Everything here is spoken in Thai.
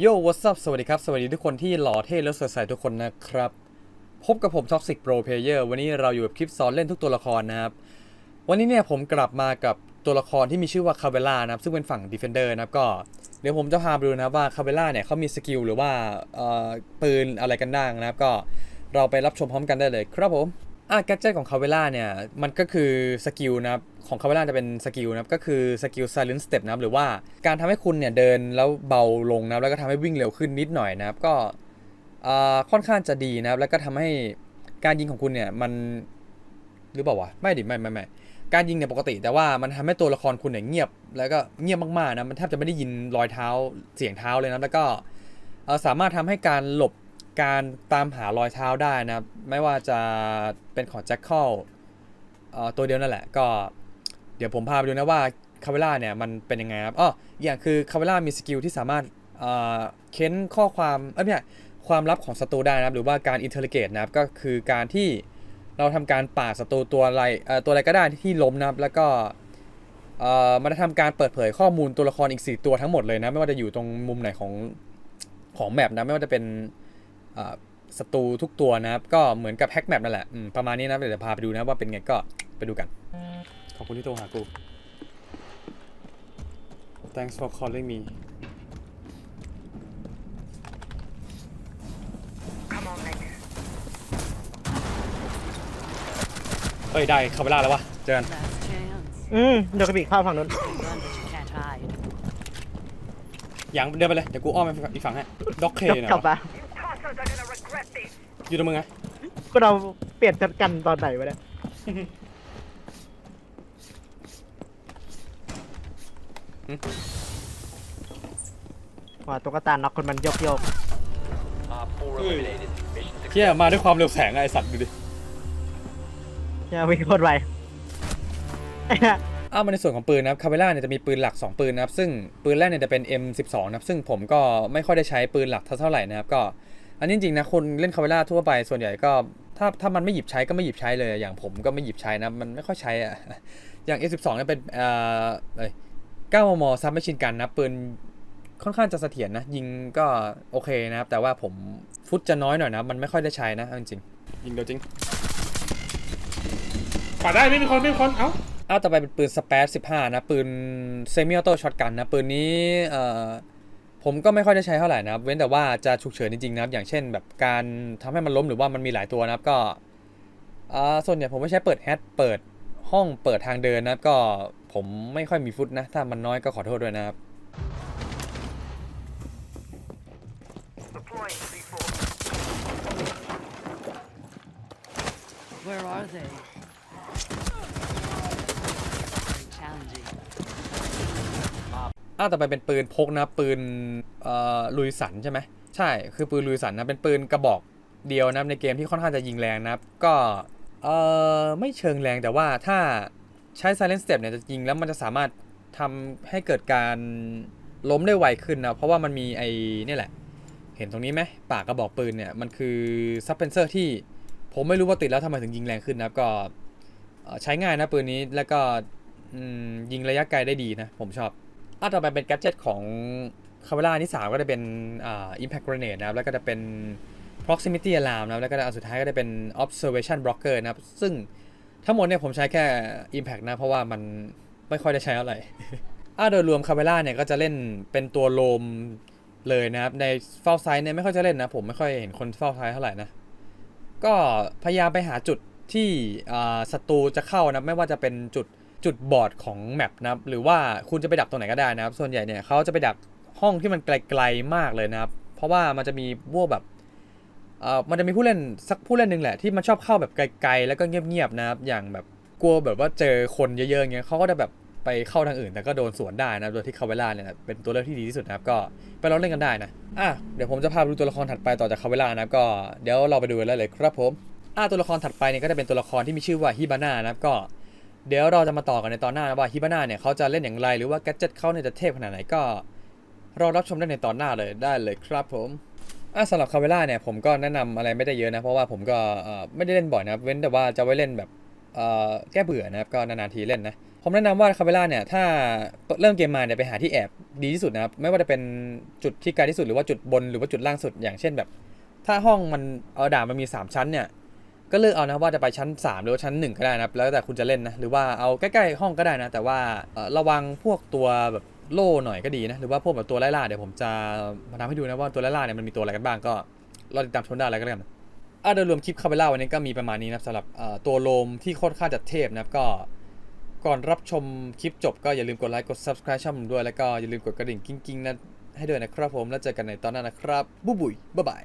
โย่ what's up สวัสดีครับ สวัสดีทุกคนที่หล่อเท่และสดใสทุกคนนะครับ พบกับผม Toxic Pro Player วันนี้เราอยู่กับคลิปสอนเล่นทุกตัวละครนะครับ วันนี้เนี่ยผมกลับมากับตัวละครที่มีชื่อว่าคาเวล่านะครับ ซึ่งเป็นฝั่ง Defender นะครับก็ เดี๋ยวผมจะพาไปดูนะครับว่าคาเวล่าเนี่ยเขามีสกิลหรือว่าเอ่อปืนอะไรกันบ้างนะครับ ก็เราไปรับชมพร้อมกันได้เลยครับผม อะแกจ e t ของคาเวล่าเนี่ยมันก็คือสกิลนะครับของคาเวล่าจะเป็นสกิลนะครับก็คือสกิล silent step นะครับหรือว่าการทำให้คุณเนี่ยเดินแล้วเบาลงนะครับแล้วก็ทำให้วิ่งเร็วขึ้นนิดหน่อยนะครับก็อ่าค่อนข้างจะดีนะครับแล้วก็ทำให้การยิงของคุณเนี่ยมันหรือเปล่าวะไม่ดิไม่ไม่ไม่การยิงเนี่ยปกติ แต่ว่ามันทำให้ตัวละครคุณเนี่ยเงียบ แล้วก็เงียบมากๆนะมันแทบจะไม่ได้ยินรอยเท้าเสียงเท้าเลยนะแล้วก็สามารถทำให้การหลบ การตามหารอยเท้าได้นะครับ ไม่ว่าจะเป็นของแจ็คเคิลตัวเดียวนั่นแหละ ก็เดี๋ยวผมพาไปดูนะว่าคาเวล่าเนี่ยมันเป็นยังไงครับอ๋ออย่างคือคาเวล่ามีสกิลที่สามารถเอ่อเค้นข้อความเอ้ยไม่ใช่ความลับของศัตรูได้นะครับ หรือว่าการอินเทอร์เกตนะครับ ก็คือการที่เราทำการป่าศัตรูตัวอะไรเอ่อตัวอะไรก็ได้ที่ล้มนะครับ แล้วก็เอ่อมันจะทำการเปิดเผยข้อมูลตัวละครอีก 4 ตัวทั้งหมดเลยนะ ไม่ว่าจะอยู่ตรงมุมไหนของของแมปนะ ไม่ว่าจะเป็น ศัตรูทุกตัวนะครับ ก็เหมือนกับแฮกแมปนั่นแหละอืมประมาณนี้นะเดี๋ยวจะพาไปดูนะว่าเป็นไงก็ไปดูกัน ขอบคุณที่โทรหากู Thanks for calling me Come on, Nick. เฮ้ย ได้คาเวล่าแล้ววะเจอกัน Last chance. อืมเดี๋ยวกระบี่ข้าวฝั่งนู้น Big gun, but you can't hide. ยังเดินไปเลย เดี๋ยวกูอ้อมไปอีกฝั่งให้ด็อกเคกลับเนี่ยกลับมา อยู่ตรงมึงไงก็เราเปลี่ยนจัดกันตอนไหนวะเนี่ยว่าตุ๊กตาน็อกคนมันโยกโยก Op 4 eliminated. Mission เที่ยมาด้วยความเร็วแสงอะไอสัตว์ดูดิเนี่ยวิ่งโคตรไวไอ้เนี่ยอ้าวมาในส่วนของปืนนะครับคาเวล่าเนี่ยจะมีปืนหลัก 2 ปืนนะครับซึ่งปืนแรกเนี่ยจะเป็น M12 นะครับซึ่งผมก็ไม่ค่อยได้ใช้ปืนหลักเท่าไหร่นะครับก็ อันนี้จริงๆนะคนเล่นคาเวล่าทั่วไปส่วนใหญ่ก็ถ้าถ้ามันไม่หยิบใช้ก็ไม่หยิบใช้เลยอย่างผมก็ไม่หยิบใช้นะมันไม่ค่อยใช้อะอย่าง M12 เนี่ยเป็นเอ่อเอ้ย9มมซับไม่ชินกันนะปืนค่อนข้างจะเสถียรนะ ยิงก็โอเคนะครับ แต่ว่าผมฟุตจะน้อยหน่อยนะ มันไม่ค่อยได้ใช้นะเอาจริงๆยิงเดียวจริงปัดได้ไม่มีคนไม่มีคนเอ้าอ้าวต่อไปเป็นปืนสเปซ15นะ ปืนเซมิออโต้ช็อตกันนะ ปืนนี้เอ่อ ผมก็ไม่ค่อยได้ใช้เท่าไหร่นะครับ เว้นแต่ว่าจะฉุกเฉินจริงๆนะครับ อย่างเช่น แบบการทำให้มันล้มหรือว่ามันมีหลายตัวนะครับ ก็ส่วนใหญ่ผมไม่ใช้เปิดแฮตเปิดห้องเปิดทางเดินนะครับ ก็ผมไม่ค่อยมีฟุตนะ ถ้ามันน้อยก็ขอโทษด้วยนะครับ Where are they? Very challenging. อ้าวแต่ไปเป็นปืนพกนะปืนเอ่อลุยสันใช่ไหมใช่คือปืนลุยสันนะเป็นปืนกระบอกเดียวนะในเกมที่ค่อนข้างจะยิงแรงนะครับ ก็เอ่อไม่เชิงแรงแต่ว่าถ้าใช้ silent step เนี่ยจะยิงแล้วมันจะสามารถทำให้เกิดการล้มได้ไวขึ้นนะ เพราะว่ามันมีไอ้นี่แหละ เห็นตรงนี้ไหมปากกระบอกปืนเนี่ย มันคือซับเพนเซอร์ที่ผมไม่รู้ว่าติดแล้วทำไมถึงยิงแรงขึ้นนะครับ ก็ใช้ง่ายนะปืนนี้แล้วก็ยิงระยะไกลได้ดีนะ ผมชอบ อะต่อไปเป็นแกดเจิตของคาเวล่าที่3ก็จะเป็นอ่า impact grenade นะครับ แล้วก็จะเป็น proximity alarm นะครับ แล้วก็อันสุดท้ายก็จะเป็น observation blocker นะครับ ซึ่งทั้งหมดเนี่ยผมใช้แค่ impact นะ เพราะว่ามันไม่ค่อยได้ใช้เท่าไหร่อะโดยรวมคาเวล่าเนี่ยก็จะเล่นเป็นตัวโลมเลยนะครับ ในเฝ้าไซด์เนี่ยไม่ค่อยจะเล่นนะ ผมไม่ค่อยเห็นคนเฝ้าไซด์เท่าไหร่นะ ก็พยายามไปหาจุดที่อ่าศัตรูจะเข้านะ ไม่ว่าจะเป็นจุด จุดบอดของแมปนะครับหรือว่าคุณจะไปดักตรงไหนก็ได้นะครับ ส่วนใหญ่เนี่ยเขาจะไปดักห้องที่มันไกลๆมากเลยนะครับ เพราะว่ามันจะมีพวกแบบเอ่อมันจะมีผู้เล่นสักผู้เล่นหนึ่งแหละที่มันชอบเข้าแบบไกลๆแล้วก็เงียบๆนะครับ อย่างแบบกลัวแบบว่าเจอคนเยอะๆอย่างเงี้ยเขาก็จะแบบไปเข้าทางอื่นแต่ก็โดนสวนได้นะโดยที่คาเวล่าเนี่ยเป็นตัวเลือกที่ดีที่สุดนะครับก็ไปลองเล่นกันได้นะอะเดี๋ยวผมจะพาไปดูตัวละครถัดไปต่อจากคาเวล่านะครับก็เดี๋ยวเราไปดูกันเลยเลยครับผมอ่าตัวละครถัดไปเนี่ยก็จะเป็นตัวละครที่มีชื่อว่าฮิบาน่านะครับก็ เดี๋ยวเราจะมาต่อกันในตอนหน้านะว่าฮิบาน่าเนี่ยเขาจะเล่นอย่างไรหรือว่าแกจิตเขาเนี่ยจะเทพขนาดไหนก็รอรับชมได้ในตอนหน้าเลยได้เลยครับผมอ่าสำหรับคาเวล่าเนี่ยผมก็แนะนำอะไรไม่ได้เยอะนะเพราะว่าผมก็ไม่ได้เล่นบ่อยนะเว้นแต่ว่าจะไว้เล่นแบบแก้เบื่อนะครับก็นานๆทีเล่นนะผมแนะนำว่าคาเวล่าเนี่ยถ้าเริ่มเกมมาเนี่ยไปหาที่แอบดีที่สุดนะครับไม่ว่าจะเป็นจุดที่ไกลที่สุดหรือว่าจุดบนหรือว่าจุดล่างสุดอย่างเช่นแบบ ถ้าห้องมันเอาด่ามันมี 3 ชั้นเนี่ย ก็เลือกเอานะว่าจะไปชั้น 3 หรือว่าชั้น 1 ก็ได้นะครับแล้วแต่คุณจะเล่นนะหรือว่าเอาใกล้ๆห้องก็ได้นะ แต่ว่าระวังพวกตัวแบบโล่หน่อยก็ดีนะหรือว่าพวกแบบตัวไล่ล่าเดี๋ยวผมจะมาทำให้ดูนะว่าตัวไล่ล่าเนี่ยมันมีตัวอะไรกันบ้างก็รอติดตามชมได้แล้วกันอะโดยรวมคลิปคาเวล่าวันนี้ก็มีประมาณนี้นะสำหรับตัวโลมที่โคตรค่าจัดเทพนะครับก็ก่อนรับชมคลิปจบก็อย่าลืมกดไลค์กด subscribe ช่องผมด้วยแล้วก็อย่าลืมกดกระดิ่งกิ้งๆนะให้ด้วยนะครับผมแล้วเจอกันในตอนหน้านะครับบุ้บุยบ๊ายบาย